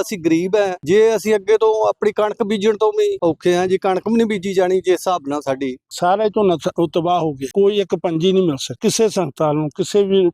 ਅਸੀਂ ਗਰੀਬ ਹੈ ਜੇ ਅਸੀਂ ਅੱਗੇ ਤੋਂ ਆਪਣੀ ਕਣਕ ਬੀਜਣ ਤੋਂ ਵੀ ਔਖੇ ਹਾਂ ਜੀ ਕਣਕ ਵੀ ਨਹੀਂ ਬੀਜੀ ਜਾਣੀ ਜੇ ਹਿਸਾਬ ਨਾਲ ਸਾਡੀ ਸਾਰੇ ਝੋਨਾ ਤਬਾਹ ਹੋ ਗਿਆ ਕੋਈ ਇੱਕ ਪੰਜੀ ਨਹੀਂ ਮਿਲ ਸਕੀ ਕਿਸੇ ਸੰਸਥਾ ਨੂੰ ਕਿਸੇ ਵੀ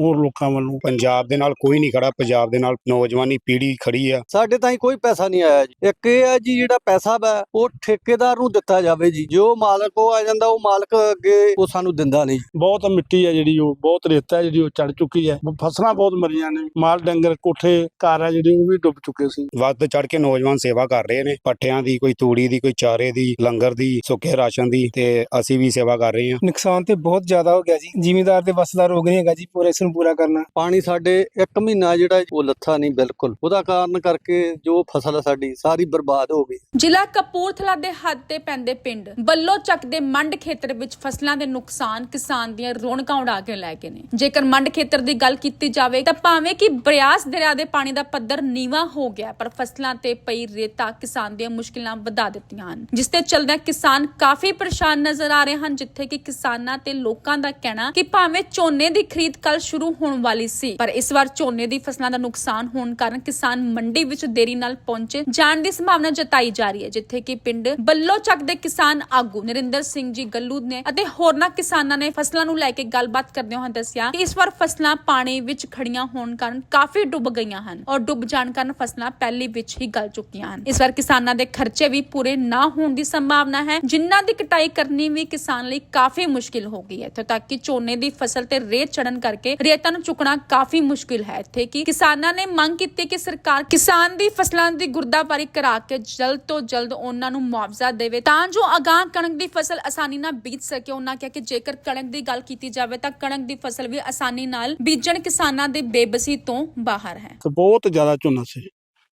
ਹੋਰ ਲੋਕਾਂ ਵੱਲੋਂ। ਪੰਜਾਬ ਦੇ ਨਾਲ ਕੋਈ ਨਹੀਂ ਖੜਾ। ਪੰਜਾਬ ਦੇ ਨਾਲ ਨੌਜਵਾਨੀ ਪੀੜ੍ਹੀ ਖੜੀ ਆ। ਸਾਡੇ ਤਾਈਂ ਕੋਈ ਪੈਸਾ ਨਹੀਂ ਆਇਆ ਜੀ। ਇੱਕ ਇਹ ਹੈ ਜੀ ਜਿਹੜਾ ਪੈਸਾ ਵਾ ਉਹ ਠੇਕੇਦਾਰ ਨੂੰ ਦਿੱਤਾ ਜਾਵੇ ਜੀ। ਜੋ ਮਾਲਕ ਉਹ ਆ ਜਾਂਦਾ ਉਹ ਮਾਲਕ ਅੱਗੇ ਉਹ ਸਾਨੂੰ ਦਿੰਦਾ ਨਹੀਂ। ਬਹੁਤ ਮਿੱਟੀ ਹੈ ਜਿਹੜੀ ਉਹ ਬਹੁਤ ਰੇਤਾ ਹੈ ਜਿਹੜੀ ਉਹ ਚੜ ਚੁੱਕੀ ਹੈ ਫਸਲਾਂ ਬਹੁਤ ਮਰੀਆਂ ਨੇ। ਮਾਲ ਡੰਗਰ ਕੋਠੇ ਘਰ ਆ ਜਿਹੜੇ ਉਹ ਵੀ ਡੁੱਬ ਚੁੱਕੇ ਸੀ ਵੱਧ ਚੜ ਕੇ ਨੌਜਵਾਨ ਸੇਵਾ ਕਰ ਰਹੇ ਨੇ ਪੱਠਿਆਂ ਦੀ ਕੋਈ ਤੂੜੀ ਦੀ ਕੋਈ ਚਾਰੇ ਦੀ ਲੰਗਰ ਦੀ ਸੁੱਕੇ ਰਾਸ਼ਨ ਦੀ ਤੇ ਅਸੀਂ ਵੀ ਸੇਵਾ ਕਰ ਰਹੇ ਹਾਂ। ਨੁਕਸਾਨ ਤੇ ਬਹੁਤ ਜ਼ਿਆਦਾ ਹੋ ਗਿਆ ਜੀ। ਜ਼ਿਮੀਦਾਰ ਦੇ ਵੱਸ ਦਾ ਰੋਗ ਨਹੀਂ ਹੈਗਾ ਜੀ ਪੂਰੇ ਇਸ ਨੂੰ ਪੂਰਾ ਕਰਨਾ। ਪਾਣੀ ਸਾਡੇ 1 ਮਹੀਨਾ ਜਿਹੜਾ ਉਹ ਲੱਥਾ ਨਹੀਂ ਬਿਲਕੁਲ। ਉਹਦਾ ਕਾਰਨ ਕਰਕੇ ਜੋ ਫਸਲ ਹੈ ਸਾਡੀ ਸਾਰੀ ਬਰਬਾਦ ਹੋ ਗਈ। ਜ਼ਿਲ੍ਹਾ ਕਪੂਰਥਲਾ ਦੇ ਹੱਦ ਤੇ ਪੈਂਦੇ ਪਿੰਡ ਬੱਲੋ ਚੱਕ ਦੇ ਮੰਡ ਖੇਤਰ ਵਿੱਚ ਫਸਲਾਂ ਦੇ ਨੁਕਸਾਨ ਕਿਸਾਨ ਦੀਆਂ ਰੌਣਕਾਂ ਉਡਾ ਕੇ ਲੈ ਗਏ ਨੇ। ਜੇਕਰ ਮੰਡ ਖੇਤਰ ਦੀ ਗੱਲ ਕੀਤੀ ਜਾਵੇ ਤਾਂ ਭਾਵੇਂ ਕਿ ਬਰਿਆਸ ਦਰਿਆ ਦੇ ਪਾਣੀ ਦਾ ਪੱਧਰ ਨੀਵਾ ਹੋ ਗਿਆ ਪਰ ਫਸਲਾਂ ਤੇ ਪਈ ਰੇਤਾ ਕਿਸਾਨ ਦੀਆਂ ਮੁਸ਼ਕਿਲਾਂ ਵਧਾ ਦਿੱਤੀਆਂ ਹਨ। ਜਿਸ ਤੇ ਚੱਲਦਿਆਂ ਕਿਸਾਨ ਕਾਫੀ ਪਰੇਸ਼ਾਨ ਨਜ਼ਰ ਆ ਰਹੇ ਹਨ, ਜਿੱਥੇ ਕਿ ਕਿਸਾਨਾਂ ਤੇ ਲੋਕਾਂ ਦਾ ਕਹਿਣਾ ਕਿ ਭਾਵੇਂ ਝੋਨੇ ਦੀ ਖਰੀਦ ਕੱਲ ਸ਼ੁਰੂ ਹੋਣ ਵਾਲੀ ਸੀ, ਪਰ ਇਸ ਵਾਰ ਝੋਨੇ ਦੀ ਫਸਲਾਂ ਦਾ ਨੁਕਸਾਨ ਹੋਣ ਕਾਰਨ ਕਿਸਾਨ ਮੰਡੀ ਵਿੱਚ ਦੇਰੀ ਨਾਲ ਪਹੁੰਚੇ ਜਾਣ ਦੀ ਸੰਭਾਵਨਾ ਜਤਾਈ ਜਾ ਰਹੀ ਹੈ, ਜਿੱਥੇ ਕਿ ਪਿੰਡ ਬੱਲੋ ਚੱਕ ਦੇ ਕਿਸਾਨ ਆਗੂ ਨਰਿੰਦਰ ਸਿੰਘ ਜੀ ਗੱਲੂ ਨੇ ਅਤੇ ਹੋਰਨਾਂ ਕਿਸਾਨਾਂ ਨੇ ਫਸਲਾਂ ਨੂੰ ਲੈ ਕੇ ਗੱਲਬਾਤ ਕਰਦਿਆਂ ਹੋਏ ਦੱਸਿਆ ਕਿ ਇਸ ਵਾਰ ਫਸਲਾਂ ਪਾਣੀ ਵਿੱਚ ਖੜੀਆਂ ਹੋਣ ਕਾਰਨ ਕਾਫੀ ਡੁੱਬ ਗਈਆਂ ਹਨ ਔਰ ਡੁੱਬ ਜਾਣ ਕਾਰਨ ਫਸਲਾਂ ਪਹਿਲੀ ਵਿੱਚ ਹੀ ਗਲ ਚੁੱਕੀਆਂ ਹਨ। ਇਸ ਵਾਰ ਕਿਸਾਨਾਂ ਦੇ ਖਰਚੇ ਵੀ ਪੂਰੇ ਨਾ ਹੋਣ ਦੀ ਸੰਭਾਵਨਾ ਹੈ। ਜਿਨ੍ਹਾਂ ਦੀ ਕਟਾਈ ਕਰਨੀ ਵੀ ਕਿਸਾਨ ਲਈ ਕਾਫੀ ਮੁਸ਼ਕਿਲ ਹੋ ਗਈ ਹੈ ਇੱਥੇ ਤੱਕ ਕਿ ਝੋਨੇ ਦੀ ਫਸਲ ਤੇ ਰੇਤ ਚੜਨ ਕਰਕੇ ਰੇਤਾਂ ਨੂੰ ਚੁੱਕਣਾ ਕਾਫੀ ਮੁਸ਼ਕਿਲ ਹੈ। ਇੱਥੇ ਕਿ ਕਿਸਾਨਾਂ ਨੇ ਮੰਗ ਕੀਤੀ ਕਿ ਸਰਕਾਰ ਕਿਸਾਨ ਦੀ ਫਸਲਾਂ ਦੀ ਗੁਰਦਾਬਾਰੀ ਕਰਾ ਕੇ ਜਲਦ ਤੋਂ ਜਲਦ ਉਹਨਾਂ ਨੂੰ ਮੁਆਵਜ਼ਾ ਦੇਵੇ, ਤਾਂ ਜੋ ਅਗਾਂਹ ਕਣਕ ਦੀ ਫਸਲ ਆਸਾਨੀ ਨਾਲ ਬੀਜ ਸਕੇ। ਉਹਨਾਂ ਕਿਹਾ ਕਿ ਜੇਕਰ ਕਣਕ ਦੀ ਗੱਲ ਕੀਤੀ ਜਾਵੇ, ਤਾਂ ਕਣਕ ਦੀ ਫਸਲ ਵੀ ਆਸਾਨੀ ਨਾਲ ਬੀਜਣ ਕਿਸਾਨਾਂ ਦੇ ਬੇਬਸੀ ਤੋਂ ਬਾਹਰ ਹੈ। ਬਹੁਤ ਜ਼ਿਆਦਾ ਝੋਨਾ ਸੀ।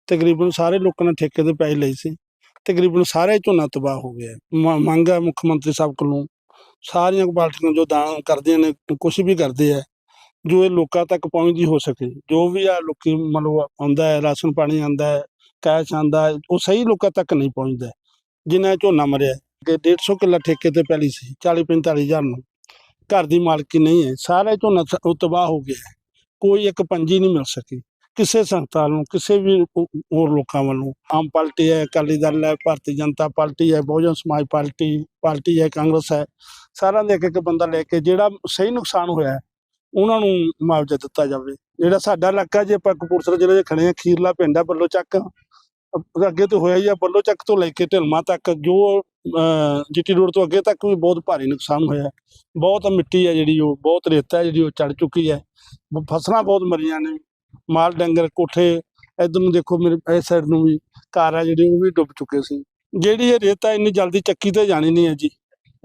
ਤਕਰੀਬਨ ਸਾਰੇ ਲੋਕਾਂ ਨੇ ਠੇਕੇ ਤੇ ਪੈਸੇ ਲਏ ਸੀ। ਤਕਰੀਬਨ ਸਾਰੇ ਝੋਨਾ ਤਬਾਹ ਹੋ ਗਿਆ। ਮੰਗ ਹੈ ਮੁੱਖ ਮੰਤਰੀ ਸਾਹਿਬ ਕੋਲੋਂ। ਸਾਰੀਆਂ ਪਾਰਟੀਆਂ ਜੋ ਦਾਨ ਕਰਦੀਆਂ ਨੇ ਕੁਝ ਵੀ ਕਰਦੇ ਆ, ਜੋ ਇਹ ਲੋਕਾਂ ਤੱਕ ਪਹੁੰਚਦੀ ਹੋ ਸਕੇ। ਜੋ ਵੀ ਆ ਲੋਕੀ ਮਤਲਬ ਆਉਂਦਾ ਹੈ, ਰਾਸ਼ਨ ਪਾਣੀ ਆਉਂਦਾ ਹੈ, ਕੈਸ਼ ਆਉਂਦਾ ਉਹ ਸਹੀ ਲੋਕਾਂ ਤੱਕ ਨਹੀਂ ਪਹੁੰਚਦਾ। ਜਿਨ੍ਹਾਂ ਝੋਨਾ ਮਰਿਆ ਕਿ 150 ਕਿੱਲਾ ਠੇਕੇ ਤੇ ਪੈਲੀ ਸੀ 40 45 ਹਜ਼ਾਰ ਨੂੰ। ਘਰ ਦੀ ਮਾਲਕੀ ਨਹੀਂ ਹੈ। ਸਾਰਾ ਝੋਨਾ ਉਹ ਤਬਾਹ ਹੋ ਗਿਆ। ਕੋਈ ਇੱਕ ਪੰਜੀ ਨਹੀਂ ਮਿਲ ਸਕੀ। ਕਿਸੇ ਸੰਸਥਾ ਨੂੰ, ਕਿਸੇ ਵੀ ਹੋਰ ਲੋਕਾਂ ਵੱਲੋਂ ਆਮ ਪਾਰਟੀ ਹੈ, ਅਕਾਲੀ ਦਲ ਹੈ, ਭਾਰਤੀ ਜਨਤਾ ਪਾਰਟੀ ਹੈ, ਬਹੁਜਨ ਸਮਾਜ ਪਾਰਟੀ ਪਾਰਟੀ ਹੈ, ਕਾਂਗਰਸ ਹੈ, ਸਾਰਿਆਂ ਦੇ ਇੱਕ ਇੱਕ ਬੰਦਾ ਲੈ ਕੇ ਜਿਹੜਾ ਸਹੀ ਨੁਕਸਾਨ ਹੋਇਆ ਉਹਨਾਂ ਨੂੰ ਮੁਆਵਜ਼ਾ ਦਿੱਤਾ ਜਾਵੇ। ਜਿਹੜਾ ਸਾਡਾ ਇਲਾਕਾ ਜੇ ਆਪਾਂ ਕਪੂਰਥਲਾ ਜ਼ਿਲ੍ਹੇ 'ਚ ਖੜੇ ਆ ਖੀਰਲਾ ਪਿੰਡ ਹੈ, ਬੱਲੋ ਚੱਕ ਅੱਗੇ ਤੋਂ ਹੋਇਆ ਹੀ ਆ, ਬੱਲੋ ਚੱਕ ਤੋਂ ਲੈ ਕੇ ਢਿਲਮਾ ਤੱਕ, ਜੋ ਜੀਟੀ ਰੋਡ ਤੋਂ ਅੱਗੇ ਤੱਕ ਵੀ ਬਹੁਤ ਭਾਰੀ ਨੁਕਸਾਨ ਹੋਇਆ ਬਹੁਤ ਮਿੱਟੀ ਹੈ ਜਿਹੜੀ ਉਹ, ਬਹੁਤ ਰੇਤਾ ਹੈ ਜਿਹੜੀ ਉਹ ਚੜ ਚੁੱਕੀ ਹੈ। ਫਸਲਾਂ ਬਹੁਤ ਮਰੀਆਂ ਨੇ। ਮਾਲ ਡੰਗਰ, ਕੋਠੇ, ਇਧਰ ਨੂੰ ਦੇਖੋ ਮੇਰੇ ਇਸ ਸਾਈਡ ਨੂੰ ਵੀ ਘਰ ਆ ਜਿਹੜੇ, ਉਹ ਵੀ ਡੁੱਬ ਚੁੱਕੇ ਸੀ। ਜਿਹੜੀ ਇਹ ਰੇਤਾ ਇੰਨੀ ਜਲਦੀ ਚੱਕੀ ਤੇ ਜਾਣੀ ਨਹੀਂ ਹੈ ਜੀ।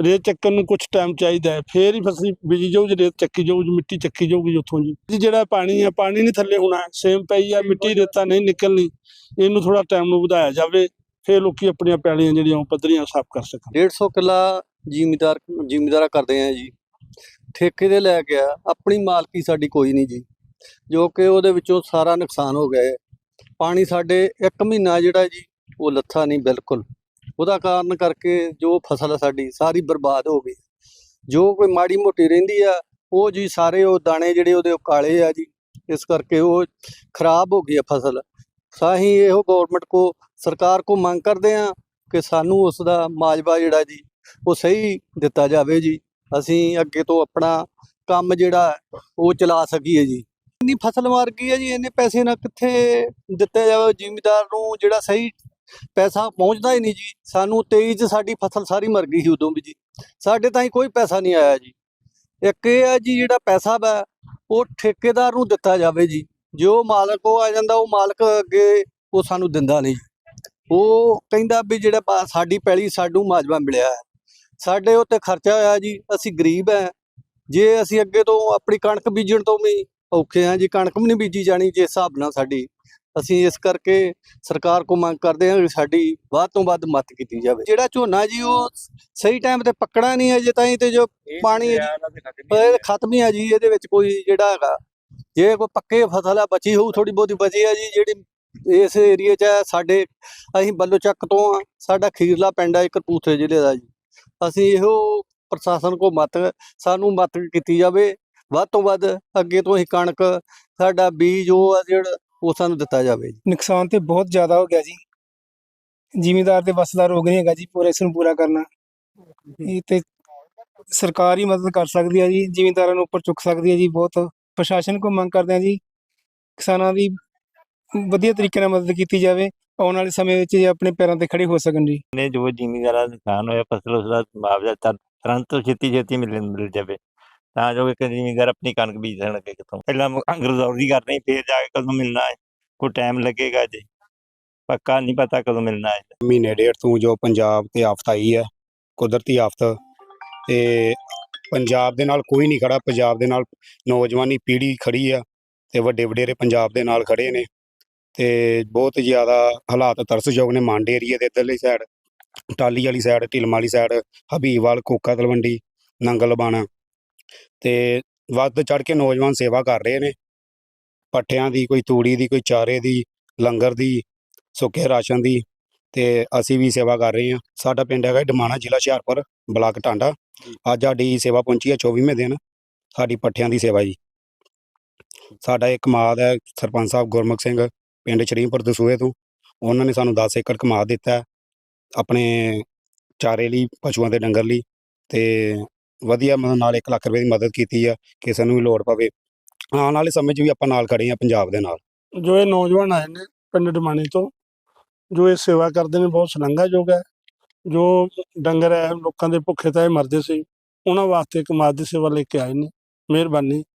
ਰੇਤ ਚੱਕਣ ਨੂੰ ਕੁਝ ਟਾਈਮ ਚਾਹੀਦਾ ਹੈ। ਫੇਰ ਹੀ ਫਸਲ ਬੀਜੀ ਜਾਊ ਜੇ, ਰੇਤ ਚੱਕੀ ਜਾਊ ਜੀ ਮਿੱਟੀ ਚੱਕੀ ਜਾਊਗੀ ਉੱਥੋਂ ਜੀ। ਜਿਹੜਾ ਪਾਣੀ ਆ, ਪਾਣੀ ਨਹੀਂ ਥੱਲੇ ਹੋਣਾ, ਸੇਮ ਪਈ ਆ, ਮਿੱਟੀ ਰੇਤਾ ਨਹੀਂ ਨਿਕਲਣੀ। ਇਹਨੂੰ ਥੋੜਾ ਟਾਈਮ ਨੂੰ ਵਧਾਇਆ ਜਾਵੇ, ਫੇਰ ਲੋਕੀ ਆਪਣੀਆਂ ਪੈਲੀਆਂ ਜਿਹੜੀਆਂ, ਉਹ ਪੱਧਰੀਆਂ ਸਾਫ਼ ਕਰ ਸਕਣ। 150 ਕਿੱਲਾ ਜ਼ਿਮੀਦਾਰ, ਜ਼ਿਮੀਦਾਰਾ ਕਰਦੇ ਆ ਜੀ। ਠੇਕੇ ਦੇ ਲੈ ਕੇ ਆ, ਆਪਣੀ ਮਾਲਕੀ ਸਾਡੀ ਕੋਈ ਨਹੀਂ ਜੀ। ਜੋ ਕਿ ਉਹਦੇ ਵਿੱਚੋਂ ਸਾਰਾ ਨੁਕਸਾਨ ਹੋ ਗਿਆ ਹੈ। ਪਾਣੀ ਸਾਡੇ 1 ਮਹੀਨਾ ਜਿਹੜਾ ਜੀ, ਉਹ ਲੱਥਾ ਨਹੀਂ ਬਿਲਕੁਲ। ਉਹਦਾ ਕਾਰਨ ਕਰਕੇ ਜੋ ਫਸਲ ਸਾਡੀ, ਸਾਰੀ ਬਰਬਾਦ ਹੋ ਗਈ। ਜੋ ਕੋਈ ਮਾੜੀ ਮੋਟੀ ਰਹਿੰਦੀ ਆ, ਉਹ ਜੀ ਸਾਰੇ ਉਹ ਦਾਣੇ ਜਿਹੜੇ ਉਹਦੇ ਕਾਲੇ ਆ ਜੀ, ਇਸ ਕਰਕੇ ਉਹ ਖਰਾਬ ਹੋ ਗਈ ਆ ਫਸਲ। ਸਾਹੀਂ ਇਹੋ ਗਵਰਨਮੈਂਟ ਕੋ, ਸਰਕਾਰ ਕੋ ਮੰਗ ਕਰਦੇ ਆ ਕਿ ਸਾਨੂੰ ਉਸ ਦਾ ਮਾਜਬਾ ਜਿਹੜਾ ਜੀ, ਉਹ ਸਹੀ ਦਿੱਤਾ ਜਾਵੇ ਜੀ। ਅਸੀਂ ਅੱਗੇ ਤੋਂ ਆਪਣਾ ਕੰਮ ਜਿਹੜਾ, ਉਹ ਚਲਾ ਸਕੀਏ ਜੀ। ਇੰਨੀ ਫਸਲ ਮਾਰ ਗਈ ਹੈ ਜੀ, ਇੰਨੇ ਪੈਸੇ ਨਾ ਕਿੱਥੇ ਦਿੱਤੇ ਜਾਵੇ ਜ਼ਿਮੀਦਾਰ ਨੂੰ, ਜਿਹੜਾ ਸਹੀ ਪੈਸਾ ਪਹੁੰਚਦਾ ਹੀ ਨਹੀਂ ਜੀ। ਸਾਨੂੰ 23 ਚ ਸਾਡੀ ਫਸਲ ਸਾਰੀ ਮਰ ਗਈ ਸੀ ਉਦੋਂ ਵੀ ਜੀ। ਸਾਡੇ ਤਾਈਂ ਕੋਈ ਪੈਸਾ ਨਹੀਂ ਆਇਆ ਜੀ। ਇੱਕ ਇਹ ਆ ਜੀ, ਜਿਹੜਾ ਪੈਸਾ ਵਾ, ਉਹ ਠੇਕੇਦਾਰ ਨੂੰ ਦਿੱਤਾ ਜਾਵੇ ਜੀ। ਜੋ ਮਾਲਕ ਉਹ ਆ ਜਾਂਦਾ, ਉਹ ਮਾਲਕ ਅੱਗੇ ਉਹ ਸਾਨੂੰ ਦਿੰਦਾ ਨਹੀਂ। ਉਹ ਕਹਿੰਦਾ ਵੀ ਜਿਹੜਾ ਸਾਡੀ ਪੈਲੀ ਸਾਨੂੰ ਮਾਜਵਾ ਮਿਲਿਆ ਹੈ। ਸਾਡੇ ਉੱਤੇ ਖਰਚਾ ਹੋਇਆ ਜੀ, ਅਸੀਂ ਗਰੀਬ ਹੈ। ਜੇ ਅਸੀਂ ਅੱਗੇ ਤੋਂ ਆਪਣੀ ਕਣਕ ਬੀਜਣ ਤੋਂ ਵੀ ਔਖੇ ਹਾਂ ਜੀ ਕਣਕ ਵੀ ਨਹੀਂ ਬੀਜੀ ਜਾਣੀ ਜੇ ਹਿਸਾਬ ਨਾਲ ਸਾਡੀ। ਅਸੀਂ ਇਸ ਕਰਕੇ ਸਰਕਾਰ ਕੋ ਮੰਗ ਕਰਦੇ ਹਾਂ ਕਿ ਸਾਡੀ ਵੱਧ ਤੋਂ ਵੱਧ ਮਦਦ ਕੀਤੀ ਜਾਵੇ। ਜਿਹੜਾ ਝੋਨਾ ਜੀ ਉਹ ਸਹੀ ਟਾਈਮ ਤੇ ਪੱਕਣਾ ਨਹੀਂ ਹੈ ਜੇ ਤਾਈਂ ਤੇ ਜੋ ਪਾਣੀ ਖਤਮ ਹੀ ਆ ਜੀ ਇਹਦੇ ਵਿੱਚ ਕੋਈ ਜਿਹੜਾ ਹੈਗਾ ਜੇ ਕੋਈ ਪੱਕੇ ਫਸਲ ਆ ਬਚੀ ਹੋਊ ਥੋੜੀ ਬਹੁਤੀ ਬਚੀ ਆ ਜੀ ਜਿਹੜੀ ਇਸ ਏਰੀਏ 'ਚ ਸਾਡੇ ਅਸੀਂ ਬੱਲੋ ਚੱਕ ਤੋਂ ਆ ਸਾਡਾ ਖੀਰਲਾ ਪਿੰਡ ਇੱਕ ਕਪੂਰਥਲੇ ਜ਼ਿਲ੍ਹੇ ਦਾ ਜੀ। ਅਸੀਂ ਇਹੋ ਪ੍ਰਸ਼ਾਸਨ ਕੋ ਮਤ ਸਾਨੂੰ ਮਤ ਕੀਤੀ ਜਾਵੇ ਵੱਧ ਤੋਂ ਵੱਧ ਅੱਗੇ ਤੋਂ ਅਸੀਂ ਕਣਕ ਸਾਡਾ ਬੀਜ ਉਹ ਆ ਜਿਹੜਾ ਉਹ ਸਾਨੂੰ ਦਿੱਤਾ ਜਾਵੇ ਜੀ। ਨੁਕਸਾਨ ਤੇ ਬਹੁਤ ਜ਼ਿਆਦਾ ਹੋ ਗਿਆ ਜੀ। ਜ਼ਿਮੀਦਾਰ ਦੇ ਵੱਸ ਦਾ ਰੋਗ ਨਹੀਂ ਹੈਗਾ ਜੀ ਪੂਰੇ ਇਸ ਨੂੰ ਪੂਰਾ ਕਰਨਾ। ਇਹ ਤੇ ਸਰਕਾਰ ਹੀ ਮਦਦ ਕਰ ਸਕਦੀ ਹੈ ਜੀ ਜ਼ਿਮੀਦਾਰਾਂ ਨੂੰ ਉੱਪਰ ਚੁੱਕ ਸਕਦੀ ਹੈ ਜੀ ਬਹੁਤ ਪ੍ਰਸ਼ਾਸਨ ਕੋ ਮੰਗ ਕਰਦੇ ਹਾਂ ਜੀ ਕਿਸਾਨਾਂ ਦੀ ਵਧੀਆ ਤਰੀਕੇ ਨਾਲ ਮਦਦ ਕੀਤੀ ਜਾਵੇ ਆਉਣ ਵਾਲੇ ਸਮੇਂ ਵਿੱਚ ਇਹ ਆਪਣੇ ਪੈਰਾਂ ਤੇ ਖੜੇ ਹੋ ਸਕਣ ਜੀ। ਨੇ ਜੋ ਜ਼ਿਮੀਂਦਾਰਾਂ ਦਾ ਨੁਕਸਾਨ ਹੋਇਆ ਫਸਲ ਉਸਦਾ ਮੁਆਵਜ਼ਾ ਤੁਰ- ਤੁਰੰਤ ਛੇਤੀ ਛੇਤੀ ਮਿਲ ਮਿਲ ਜਾਵੇ। ਤਾਂ ਜੋ ਇੱਕ ਜ਼ਿਮੀਂਦਾਰ ਆਪਣੀ ਕਣਕ ਬੀਜ ਸਕਣ ਅੱਗੇ ਕਿਤੋਂ ਪਹਿਲਾਂ ਅੰਗਰਜ਼ੌਰੀ ਕਰਨੀ ਫੇਰ ਜਾ ਕੇ ਕਦੋਂ ਮਿਲਣਾ ਹੈ? ਕੋਈ ਟਾਈਮ ਲੱਗੇਗਾ ਜੀ? ਪੱਕਾ ਨਹੀਂ ਪਤਾ ਕਦੋਂ ਮਿਲਣਾ ਹੈ। ਮਹੀਨੇ ਡੇਢ ਤੋਂ ਜੋ ਪੰਜਾਬ ਤੇ ਆਫਤ ਆਈ ਹੈ, ਕੁਦਰਤੀ ਆਫਤ, ਤੇ ਪੰਜਾਬ ਦੇ ਨਾਲ ਕੋਈ ਨਹੀਂ ਖੜਾ। ਪੰਜਾਬ ਦੇ ਨਾਲ ਨੌਜਵਾਨੀ ਪੀੜ੍ਹੀ ਖੜੀ ਆ, ਤੇ ਵੱਡੇ ਵਡੇਰੇ ਪੰਜਾਬ ਦੇ ਨਾਲ ਖੜੇ ਨੇ, ਤੇ ਬਹੁਤ ਜ਼ਿਆਦਾ ਹਾਲਾਤ ਤਰਸਯੋਗ ਨੇ। ਮਾਂਡੇ ਏਰੀਏ ਦੇ ਇੱਧਰਲੀ ਸਾਈਡ ਟਾਲੀ ਵਾਲੀ ਸਾਈਡ ਢਿਲਮ ਵਾਲੀ ਸਾਈਡ ਹਬੀਵਾਲ ਕੋਕਾ ਤਲਵੰਡੀ, ਨੰਗਲ ਬਾਣਾ। ਤੇ ਵੱਧ ਚੜ ਕੇ ਨੌਜਵਾਨ ਸੇਵਾ ਕਰ ਰਹੇ ਨੇ। ਪੱਠਿਆਂ ਦੀ, ਕੋਈ ਤੂੜੀ ਦੀ, ਕੋਈ ਚਾਰੇ ਦੀ, ਲੰਗਰ ਦੀ, ਸੁੱਕੇ ਰਾਸ਼ਨ ਦੀ ਤੇ ਅਸੀਂ ਵੀ ਸੇਵਾ ਕਰ ਰਹੇ ਹਾਂ। ਸਾਡਾ ਪਿੰਡ ਹੈਗਾ ਡਮਾਣਾ ਜ਼ਿਲ੍ਹਾ ਹੁਸ਼ਿਆਰਪੁਰ, ਬਲਾਕ ਟਾਂਡਾ। ਅੱਜ ਸਾਡੀ ਸੇਵਾ ਪਹੁੰਚੀ ਹੈ 24ਵੇਂ ਦਿਨ, ਸਾਡੀ ਪੱਠਿਆਂ ਦੀ ਸੇਵਾ ਜੀ। ਸਾਡਾ ਇੱਕ ਕਮਾਦ ਹੈ, ਸਰਪੰਚ ਸਾਹਿਬ ਗੁਰਮੁਖ ਸਿੰਘ, ਪਿੰਡ ਸ਼ਰੀਮਪੁਰ ਦਸੂਏ ਤੋਂ। ਉਹਨਾਂ ਨੇ ਸਾਨੂੰ 10 ਏਕੜ ਕਮਾਦ ਦਿੱਤਾ ਆਪਣੇ ਚਾਰੇ ਲਈ, ਪਸ਼ੂਆਂ ਦੇ ਡੰਗਰ ਲਈ ਤੇ ਵਧੀਆ ਮਤਲਬ ਨਾਲ 1 ਲੱਖ ਰੁਪਏ ਦੀ ਮਦਦ ਕੀਤੀ ਆ, ਕਿਸੇ ਨੂੰ ਵੀ ਲੋੜ ਪਵੇ। ਆਉਣ ਵਾਲੇ ਸਮੇਂ 'ਚ ਵੀ ਆਪਾਂ ਨਾਲ ਖੜੇ ਹਾਂ ਪੰਜਾਬ ਦੇ ਨਾਲ। ਜੋ ਇਹ ਨੌਜਵਾਨ ਆਏ ਨੇ ਪਿੰਡ ਡਮਾਣੀ ਤੋਂ, ਜੋ ਇਹ ਸੇਵਾ ਕਰਦੇ ਨੇ, ਬਹੁਤ ਸ਼ਲਾਘਾਯੋਗ ਹੈ। ਜੋ ਡੰਗਰ ਹੈ, ਲੋਕਾਂ ਦੇ ਭੁੱਖੇ ਤਾਂ ਇਹ ਮਰਦੇ ਸੀ, ਉਹਨਾਂ ਵਾਸਤੇ ਕਮਾਦ ਦੀ ਸੇਵਾ ਲੈ ਕੇ ਆਏ ਨੇ। ਮਿਹਰਬਾਨੀ।